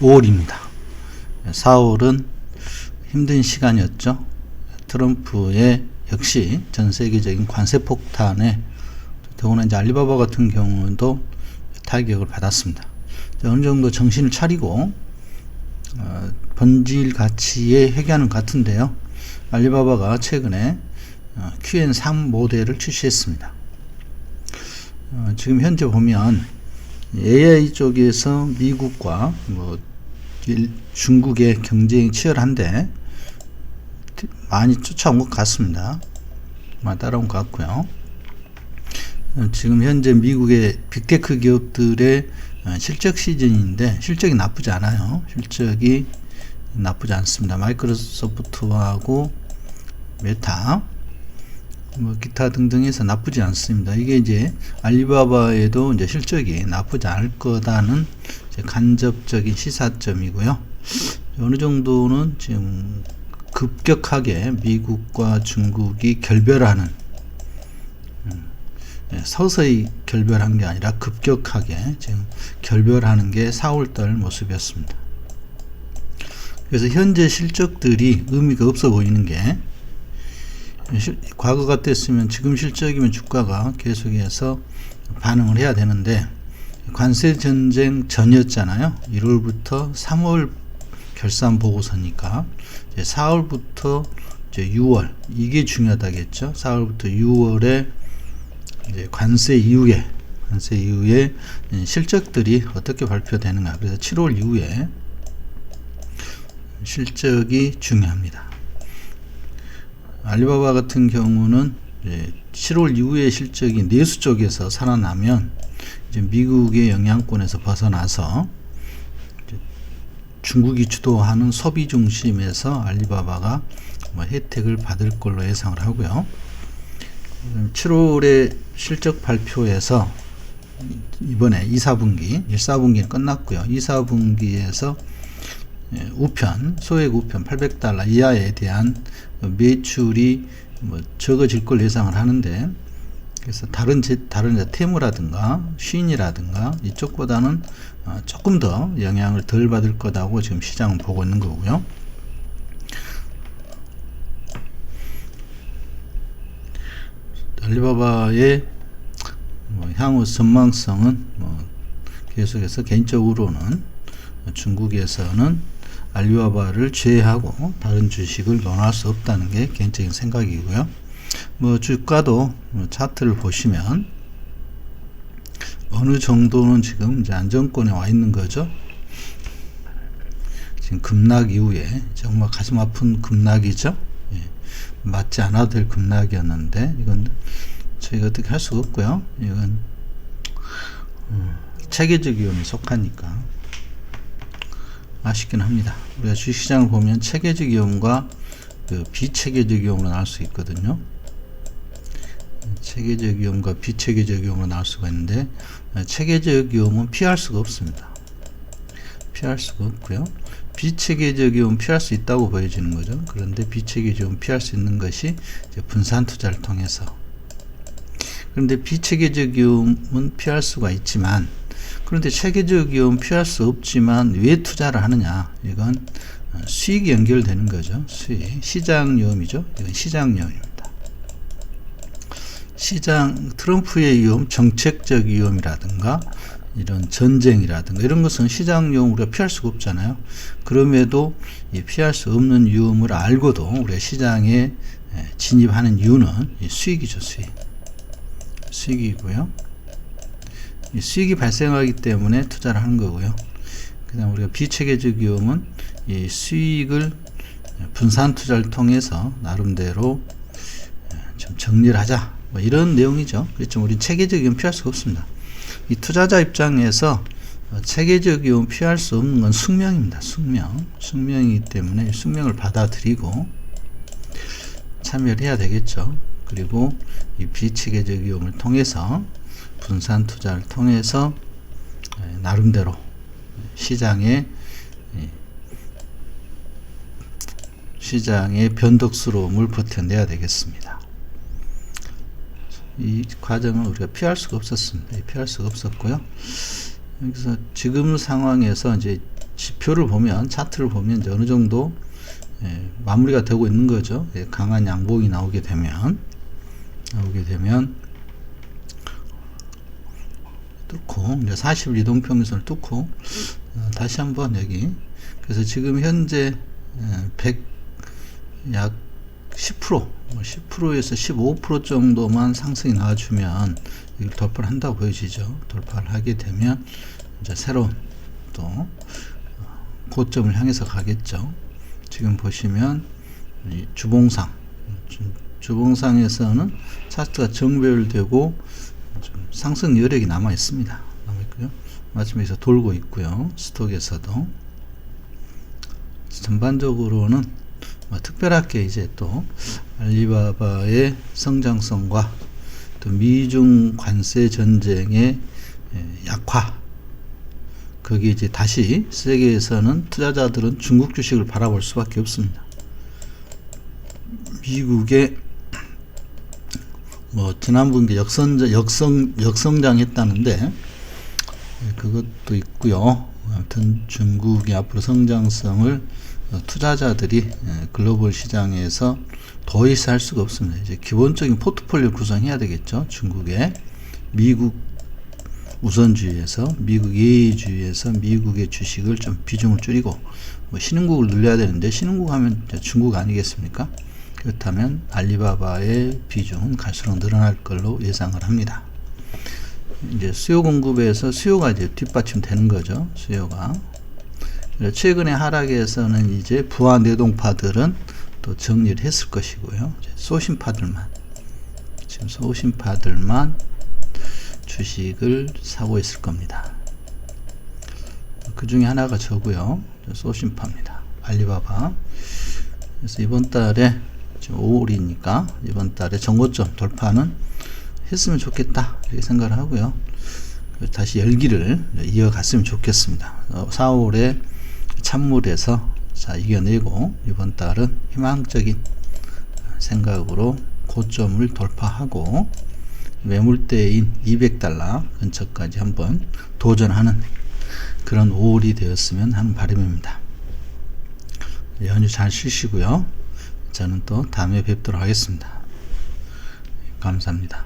5월입니다. 4월은 힘든 시간이었죠. 트럼프의 역시 전 세계적인 관세 폭탄에 더구나 이제 알리바바 같은 경우도 타격을 받았습니다. 어느 정도 정신을 차리고 어, 본질 가치에 회귀하는 것 같은데요. 알리바바가 최근에 어, QN3 모델을 출시했습니다. 어, 지금 현재 보면 AI 쪽에서 미국과 뭐 중국의 경쟁이 치열한데 많이 쫓아온 것 같습니다. 많이 따라온 것 같고요. 어, 지금 현재 미국의 빅테크 기업들의 어, 실적 시즌인데 실적이 나쁘지 않아요. 실적이 나쁘지 않습니다. 마이크로소프트하고 메타 뭐 기타 등등해서 나쁘지 않습니다. 이게 이제 알리바바에도 이제 실적이 나쁘지 않을 거다는 간접적인 시사점이고요. 어느 정도는 지금 급격하게 미국과 중국이 결별하는 음, 예, 서서히 결별한 게 아니라 급격하게 지금 결별하는 게 4월달 모습이었습니다. 그래서 현재 실적들이 의미가 없어 보이는 게 과거 같았으면 지금 실적이면 주가가 계속해서 반응을 해야 되는데 관세 전쟁 전이었잖아요. 1월부터 3월 결산 보고서니까 이제 4월부터 이제 6월 이게 중요하다겠죠. 4월부터 6월에 이제 관세 이후에 관세 이후에 실적들이 어떻게 발표되는가. 그래서 7월 이후에 실적이 중요합니다. 알리바바 같은 경우는 7월 이후에 실적이 내수 쪽에서 살아나면 이제 미국의 영향권에서 벗어나서 중국이 주도하는 소비 중심에서 알리바바가 뭐 혜택을 받을 걸로 예상을 하고요. 7월에 실적 발표에서 이번에 2, 4분기, 1, 4분기는 끝났고요. 2, 4분기에서 예, 우편, 소액 우편 800달러 이하에 대한 매출이 뭐 적어질 걸 예상을 하는데 그래서 다른 제, 다른 테무라든가 쉰이라든가 이쪽보다는 어, 조금 더 영향을 덜 받을 거다고 지금 시장은 보고 있는 거고요. 알리바바의 뭐 향후 전망성은 뭐 계속해서 개인적으로는 중국에서는 알리바바를 제외하고 다른 주식을 논할 수 없다는 게 개인적인 생각이고요. 뭐 주가도 뭐 차트를 보시면 어느 정도는 지금 이제 안정권에 와 있는 거죠. 지금 급락 이후에 정말 가슴 아픈 급락이죠. 예. 맞지 않아도 될 급락이었는데 이건 저희가 어떻게 할 수가 없고요. 이건 음, 체계적 위험에 속하니까 아쉽긴 합니다. 우리가 주식시장을 보면 체계적 위험과 그 비체계적 위험으로 나올 수 있거든요. 체계적 위험과 비체계적 위험으로 나올 수가 있는데 체계적 위험은 피할 수가 없습니다. 피할 수가 없고요. 비체계적 위험은 피할 수 있다고 보여지는 거죠. 그런데 비체계적 위험은 피할 수 있는 것이 분산 투자를 통해서 그런데 비체계적 위험은 피할 수가 있지만 그런데 체계적 위험 피할 수 없지만 왜 투자를 하느냐? 이건 수익이 연결되는 거죠. 수익. 시장 위험이죠. 이건 시장 위험입니다. 시장, 트럼프의 위험, 정책적 위험이라든가 이런 전쟁이라든가 이런 것은 시장 위험 우리가 피할 수가 없잖아요. 그럼에도 피할 수 없는 위험을 알고도 우리가 시장에 진입하는 이유는 수익이죠, 수익. 수익이고요. 수익이 발생하기 때문에 투자를 하는 거고요. 그다음 우리가 비체계적 위험은 이 수익을 분산 투자를 통해서 나름대로 좀 정리를 하자. 뭐 이런 내용이죠. 그렇죠. 우리 체계적 위험 피할 수가 없습니다. 이 투자자 입장에서 체계적 위험 피할 수 없는 건 숙명입니다. 숙명. 숙명이기 때문에 숙명을 받아들이고 참여를 해야 되겠죠. 그리고 이 비체계적 위험을 통해서 분산 투자를 통해서 나름대로 시장에 시장의 변덕스러움을 버텨내야 되겠습니다. 이 과정을 우리가 피할 수가 없었습니다. 피할 수가 없었고요. 여기서 지금 상황에서 이제 지표를 보면 차트를 보면 이제 어느 정도 예, 마무리가 되고 있는 거죠. 예, 강한 양봉이 나오게 되면 나오게 되면 뚫고 이제 40일 이동평균선을 뚫고 어, 다시 한번 여기 그래서 지금 현재 100약 10% 10%에서 15% 정도만 상승이 나와주면 이걸 돌파를 한다고 보여지죠. 돌파를 하게 되면 이제 새로운 또 어, 고점을 향해서 가겠죠. 지금 보시면 이 주봉상 주- 주봉상에서는 차트가 정배열되고 좀 상승 여력이 남아 있습니다. 남아 있고요. 마지막에서 돌고 있고요. 스톡에서도 전반적으로는 뭐 특별하게 이제 또 알리바바의 성장성과 또 미중 관세 전쟁의 예, 약화 거기에 이제 다시 세계에서는 투자자들은 중국 주식을 바라볼 수밖에 없습니다. 미국의 뭐 지난 분기 역선 역성 역성장했다는데 예, 그것도 있고요. 아무튼 중국이 앞으로 성장성을 어, 투자자들이 예, 글로벌 시장에서 더 이상 할 수가 없습니다. 이제 기본적인 포트폴리오 구성해야 되겠죠. 중국의 미국 우선주의에서 미국 예의주의에서 미국의 주식을 좀 비중을 줄이고 뭐 신흥국을 늘려야 되는데 신흥국 하면 중국 아니겠습니까? 그렇다면 알리바바의 비중은 갈수록 늘어날 걸로 예상을 합니다. 이제 수요 공급에서 수요가 이제 뒷받침되는 거죠. 수요가. 최근의 하락에서는 이제 부하 내동파들은 또 정리를 했을 것이고요. 소신파들만 지금 소신파들만 주식을 사고 있을 겁니다. 그 중에 하나가 저고요. 저 소신파입니다. 알리바바. 그래서 이번 달에 지금 5월이니까 이번 달에 정고점 돌파는 했으면 좋겠다 이렇게 생각을 하고요. 다시 열기를 이어갔으면 좋겠습니다. 어, 4월에 찬물에서 자 이겨내고 이번 달은 희망적인 생각으로 고점을 돌파하고 매물대인 200달러 근처까지 한번 도전하는 그런 5월이 되었으면 하는 바람입니다. 연휴 잘 쉬시고요. 저는 또 다음에 뵙도록 하겠습니다. 감사합니다.